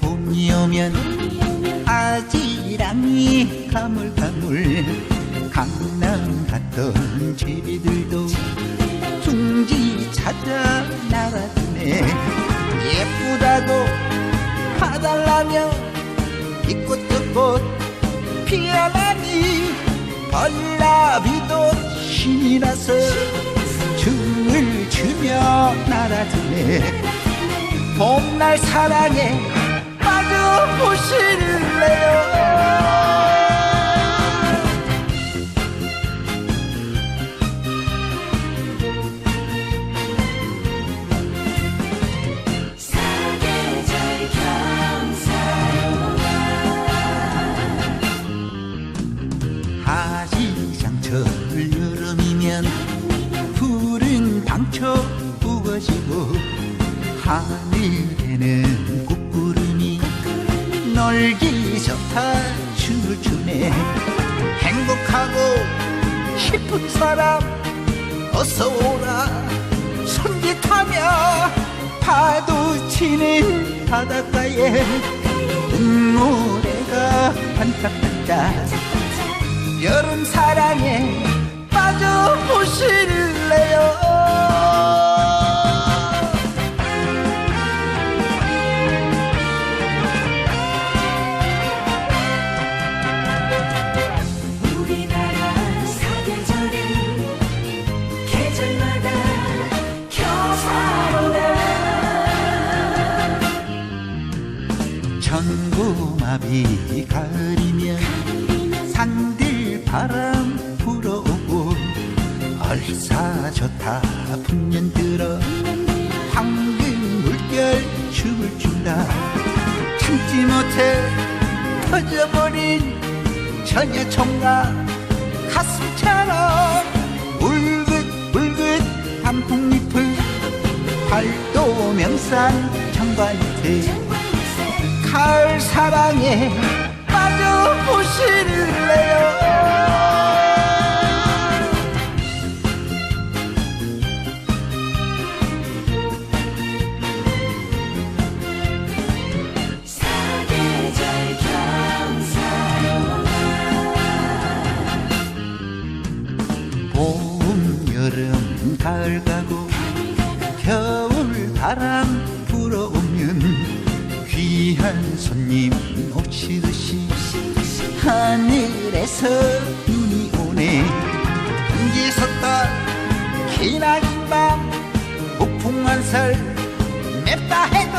봄이 오면 아지랑이 가물가물 강남 갔던 제비들도 둥지 찾아 날아드네. 예쁘다고 봐달라며 이꽃 저꽃 피어나니 벌라비도 신이 나서 춤을 추며 날아드네. 봄날 사랑에 빠져보실래요? 여름이면 푸른 당초 우거지고 하늘에는 꽃구름이 놀기 좋다 춤을 추네. 행복하고 싶은 사람 어서 오라. 손짓하며 파도 치는 바닷가에 눈모래가 반짝반짝. 여름 사랑에 빠져보실래요 천고마비 가을이면 산들 바람 불어오고 얼싸 좋다 풍년 들어 황금 물결 춤을 춘다. 참지 못해 터져버린 처녀 총각 가슴처럼 울긋불긋 단풍잎을 팔도 명산 정관잎에 가을 사 랑에 빠져보실래요. 사계절 경사로와 봄 여름 가을 가고 겨울 바람 귀한 손님 오시듯이 하늘에서 눈이 오네. 한기 섰다. 기나긴 밤 폭풍한설 맵다 해도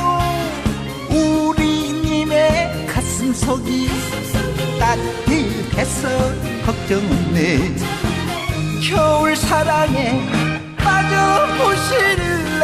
우리님의 가슴 속이 따뜻해서 걱정 없네. 겨울 사랑에 빠져보실래